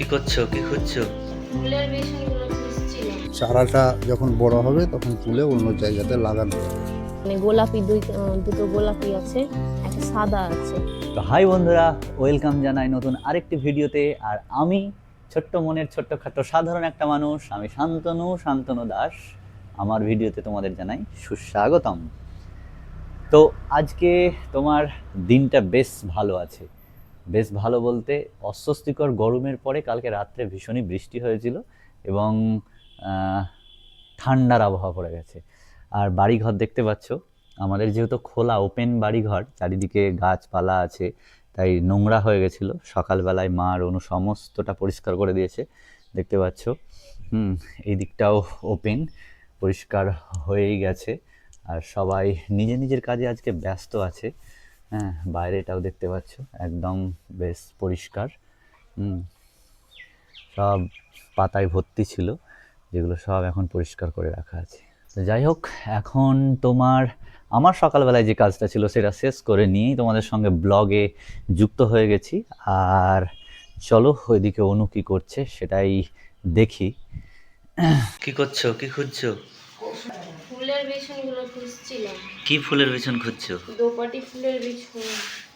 কি করছ? কি খুঁজছো? চারাটা যখন বড় হবে তখন তুলে অন্য জায়গাতে লাগানো হবে। মানে গোলাপি দুই দুটো গোলাপি আছে একটা সাদা আছে। তো হাই বন্ধুরা ওয়েলকাম জানাই নতুন আরেকটি ভিডিওতে। আর আমি ছোট্ট মনের ছোট্টখাটো সাধারণ একটা মানুষ আমি শান্তনু শান্তনু দাস। আমার ভিডিওতে তোমাদের জানাই সুস্বাগতম। তো আজকে তোমার দিনটা বেশ ভালো আছে। বেশ ভালো বলতে অস্বস্তিকর গরমের পরে কালকে রাত্রে ভীষণই বৃষ্টি হয়েছিল এবং ঠান্ডার আবহাওয়া পড়ে গেছে। আর বাড়িঘর দেখতে পাচ্ছ, আমাদের যেহেতু খোলা ওপেন বাড়িঘর, চারিদিকে গাছপালা আছে, তাই নোংরা হয়ে গেছিল। সকালবেলায় মা আর অনু সমস্তটা পরিষ্কার করে দিয়েছে, দেখতে পাচ্ছ। হুম, এই দিকটাও ওপেন পরিষ্কার হয়েই গেছে। আর সবাই নিজে নিজের কাজে আজকে ব্যস্ত আছে। হ্যাঁ বাইরেটাও দেখতে পাচ্ছ, একদম বেশ পরিষ্কার। সব পাতায় ভর্তি ছিল, যেগুলো সব এখন পরিষ্কার করে রাখা আছে। তো যাই হোক, এখন তোমার, আমার সকালবেলায় যে কাজটা ছিল সেটা শেষ করে নিয়েই তোমাদের সঙ্গে ব্লগে যুক্ত হয়ে গেছি। আর চলো, ওইদিকে অনু কি করছে সেটাই দেখি। কি করছ? কি খুঁজছো? ফুলের বেসনগুলো খুঁজছিলাম। কি ফুলের পেছন খুঁজছো? দোপাটি ফুলের বিছুন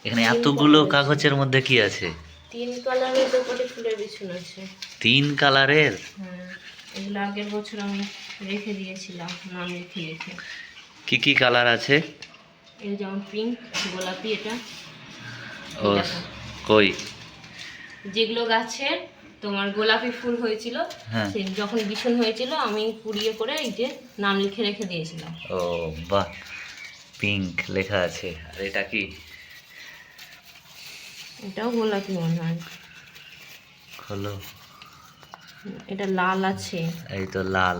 এখানে এতগুলো কাগজের মধ্যে কি আছে? তিন কালারের দোপাটি ফুলের বিছুন আছে। তিন কালারের? হ্যাঁ এগুলো আগের বছর আমি রেখে দিয়েছিলাম নাম লিখে লিখে। কি কি কালার আছে? এই যেমন পিঙ্ক গোলাপি এটা। ও কই? যেগুলো গাছের তোমার গোলাপি ফুল হয়েছিল হ্যাঁ। সে যখন বিছুন হয়েছিল আমি কুড়িয়ে করে এই যে নাম লিখে রেখে দিয়েছিলাম। ও বাহ পিঙ্ক লেখা আছে। আর এটা কি? এটাও গোলাপি মনে হয়। খোলো। এটা লাল আছে। এই তো লাল।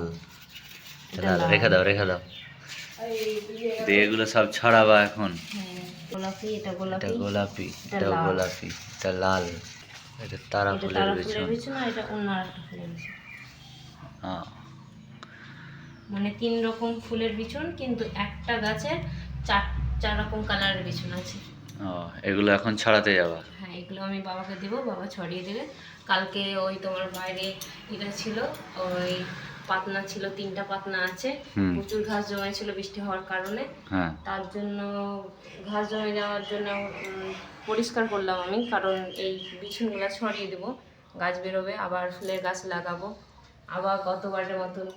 লাল। রেখে দাও রেখে দাও। দিয়ে এগুলো সব ছড়াবা এখন। হ্যাঁ, গোলাপি এটা এটা গোলাপি। গোলাপি এটা এটা গোলাপি এটা লাল। এটা তারা ফুলের তারা পেছন। ফুলের বিছুন এটা অন্য একটা ফুলের বিছুন হ্যাঁ। মানে তিন রকম ফুলের বিছুন কিন্তু একটা গাছের চার চার রকম কালারের বিছুন আছে। ও এগুলো এখন ছড়াতে যাবা? হ্যাঁ এগুলো আমি বাবাকে দেবো বাবা ছড়িয়ে দেবে। কালকে ওই তোমার বাইরে এটা ছিল ওই পাতনা ছিল তিনটা পাতনা আছে। প্রচুর ঘাস জমেছিল বৃষ্টি হওয়ার কারণে। হ্যাঁ। তার জন্য ঘাস জমে যাওয়ার জন্য পরিষ্কার করলাম আমি কারণ এই বিছুনগুলো ছড়িয়ে দেবো গাছ বেরোবে আবার ফুলের গাছ লাগাবো। আবার গতবারের মতন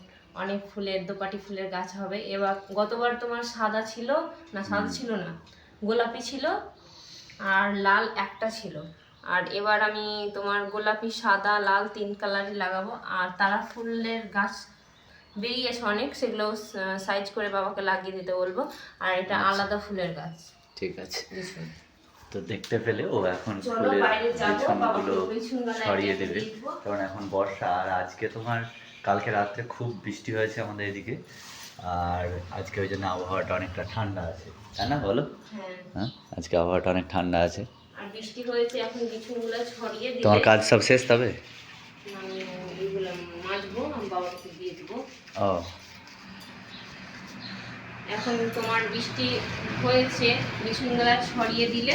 অনেক ফুলের দোপাটি ফুলের গাছ হবে। এবার গতবার তোমার সাদা ছিল না সাদা ছিল না গোলাপি ছিল আর লাল একটা ছিল। আর এবার আমি তোমার গোলাপি সাদা লাল তিন কালারই লাগাবো। আর তারা ফুলের গাছ বেরিয়েছে অনেক সেগুলো সাইজ করে বাবাকে লাগিয়ে দিতে বলব। আর এটা আলাদা ফুলের গাছ। ঠিক আছে। তো দেখতে পেলে ও এখন ফুলের পেছনগুলো ছড়িয়ে দেবে। কারণ এখন বর্ষা আর আজকে তোমার কালকে রাত্রে খুব বৃষ্টি হয়েছে আমাদের এদিকে। আর আজকে ওই জন্য আবহাওয়াটা অনেকটা ঠান্ডা আছে। তাই না বলো? হ্যাঁ। হ্যাঁ? আজকে আবহাওয়াটা অনেক ঠান্ডা আছে। বৃষ্টি হয়েছে এখন বিছুনগুলো ছড়িয়ে তোমার কাজ সব শেষ তবে? আমি মাজবো আমি বাবাকে দিয়ে দেবো। ও। এখন তোমার বৃষ্টি হয়েছে বিছুনগুলো ছড়িয়ে দিলে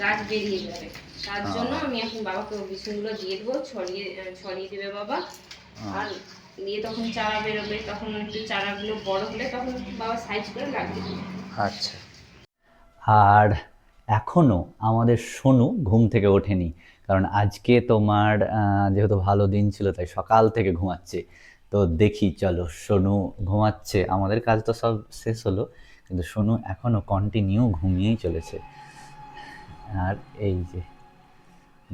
গাছ বেরিয়ে যাবে। তার। জন্য আমি এখন বাবাকে ওই বিছুনগুলো দিয়ে দেবো ছড়িয়ে ছড়িয়ে দেবে বাবা। আর দিয়ে তখন চারা বেরোবে তখন একটু চারাগুলো বড় হলে তখন বাবা সাইজ করে লাগিয়ে দেবে। আচ্ছা। আর এখনও আমাদের সোনু ঘুম থেকে ওঠেনি। কারণ আজকে তোমার যেহেতু ভালো দিন ছিল, তাই সকাল থেকে ঘুমাচ্ছে। তো দেখি, চলো, সোনু ঘুমাচ্ছে। আমাদের কাজ তো সব শেষ হলো, কিন্তু সোনু এখনও কন্টিনিউ ঘুমিয়েই চলেছে। আর এই যে,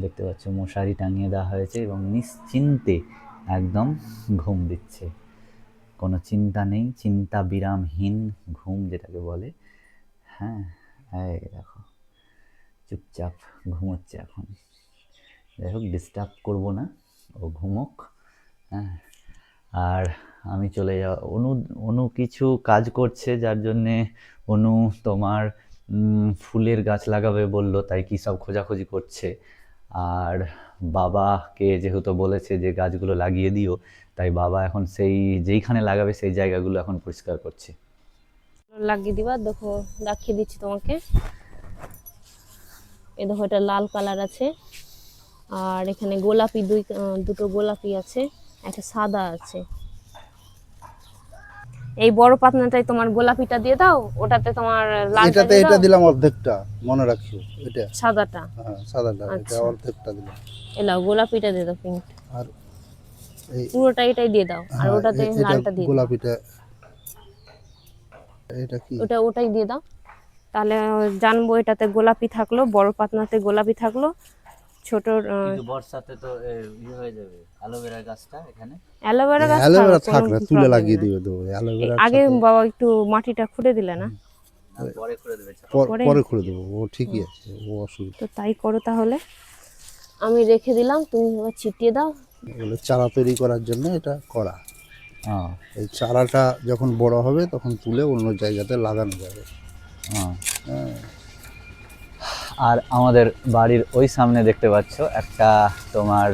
দেখতে পাচ্ছ, মশারি টাঙিয়ে দেওয়া হয়েছে এবং নিশ্চিন্তে একদম ঘুম দিচ্ছে। কোনো চিন্তা নেই চিন্তা বিরামহীন ঘুম যেটাকে বলে। হ্যাঁ এই দেখো। চুপচাপ ঘুমোচ্ছে এখন। যাই হোক ডিস্টার্ব করব না, ও ঘুমোক হ্যাঁ। আর আমি চলে যাওয়া অনু অনু কিছু কাজ করছে, যার জন্যে অনু তোমার ফুলের গাছ লাগাবে বলল, তাই কী সব খোঁজাখুঁজি করছে। আর বাবাকে যেহেতু বলেছে যে গাছগুলো লাগিয়ে দিও, তাই বাবা এখন সেই, যেইখানে লাগাবে সেই জায়গাগুলো এখন পরিষ্কার করছে। লাগিয়ে দিবা, দেখো, দেখিয়ে দিচ্ছি তোমাকে। এই দেখো এটা লাল কালার আছে। আর এখানে গোলাপি দুই দুটো গোলাপি আছে একটা সাদা আছে। এই বড় পাতনাটাই তোমার গোলাপিটা দিয়ে দাও ওটাতে তোমার লালটা এটাতে এটা দিলাম অর্ধেকটা মনে রাখিও এটা। সাদাটা। হ্যাঁ সাদাটা এটা আচ্ছা। অর্ধেকটা দিলাম। এলাও গোলাপিটা দিয়ে দাও পিঙ্ক আর এই পুরোটা এটাই দিয়ে দাও আর হ্যাঁ, ওটাতে লালটা দিয়ে দাও। গোলাপিটা এটা কি? ওটা ওটাই দিয়ে দাও। তাহলে জানব এটাতে গোলাপি থাকল বড় পাতনাতে গোলাপি থাকল ছোট বর্ষাতে তো ইয়ে হয়ে যাবে অ্যালোভেরা গাছটা এখানে? অ্যালোভেরা গাছ অ্যালোভেরা থাক, থাক না তুলে লাগিয়ে। দিবে তো অ্যালোভেরা আগে বাবা একটু মাটিটা খুঁড়ে দিলে না? পরে করে দেবে পরে? পরে? দেবো ও ঠিকই আছে ও অসুবিধা। তো তাই করো তাহলে। আমি রেখে দিলাম তুমি এবার ছিটিয়ে দাও। এগুলো চারা তৈরি করার জন্য এটা করা। হ্যাঁ। এই চারাটা যখন বড় হবে তখন তুলে অন্য জায়গাতে লাগানো যাবে। হ্যাঁ হ্যাঁ আর আমাদের বাড়ির ওই সামনে দেখতে পাচ্ছ একটা তোমার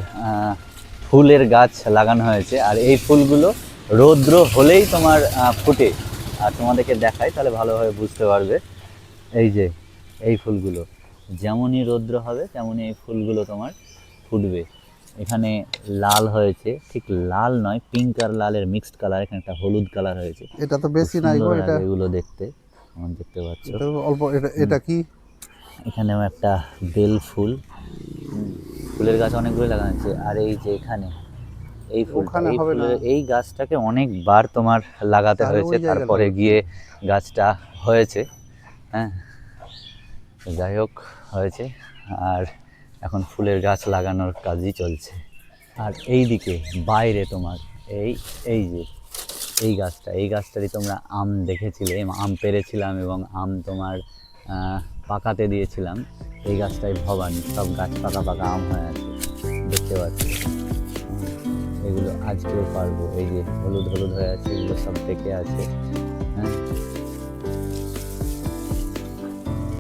ফুলের গাছ লাগানো হয়েছে। আর এই ফুলগুলো রৌদ্র হলেই তোমার ফুটে। আর তোমাদেরকে দেখাই তাহলে ভালোভাবে বুঝতে পারবে। এই যে এই ফুলগুলো যেমনই রৌদ্র হবে তেমনই এই ফুলগুলো তোমার ফুটবে। এখানে লাল হয়েছে ঠিক লাল নয় পিঙ্ক আর লালের মিক্সড কালার এখানে একটা হলুদ কালার হয়েছে। এটা তো বেশি নাই লাগে এগুলো দেখতে। আমার দেখতে পাচ্ছ। এটা অল্প এটা এটা কি? এখানেও একটা বেল ফুল। ফুলের গাছ অনেকগুলো লাগানো আছে। আর এই যে এখানে এই ফুল এই ফুলের এই গাছটাকে অনেকবার তোমার লাগাতে হয়েছে। তারপরে গিয়ে গাছটা হয়েছে। হ্যাঁ। যাই হোক হয়েছে। আর এখন ফুলের গাছ লাগানোর কাজই চলছে। আর এই দিকে বাইরে তোমার এই এই যে এই গাছটা, এই গাছটারই তোমরা আম দেখেছিলে আম পেরেছিলাম এবং আম তোমার পাকাতে দিয়েছিলাম। এই গাছটাই ভবানী, সব গাছ পাকা পাকা আম হয়ে আছে, দেখতে পাচ্ছি? এগুলো আজকেও পারব, এই যে হলুদ হলুদ হয়ে আছে, এগুলো সব পেকে আছে।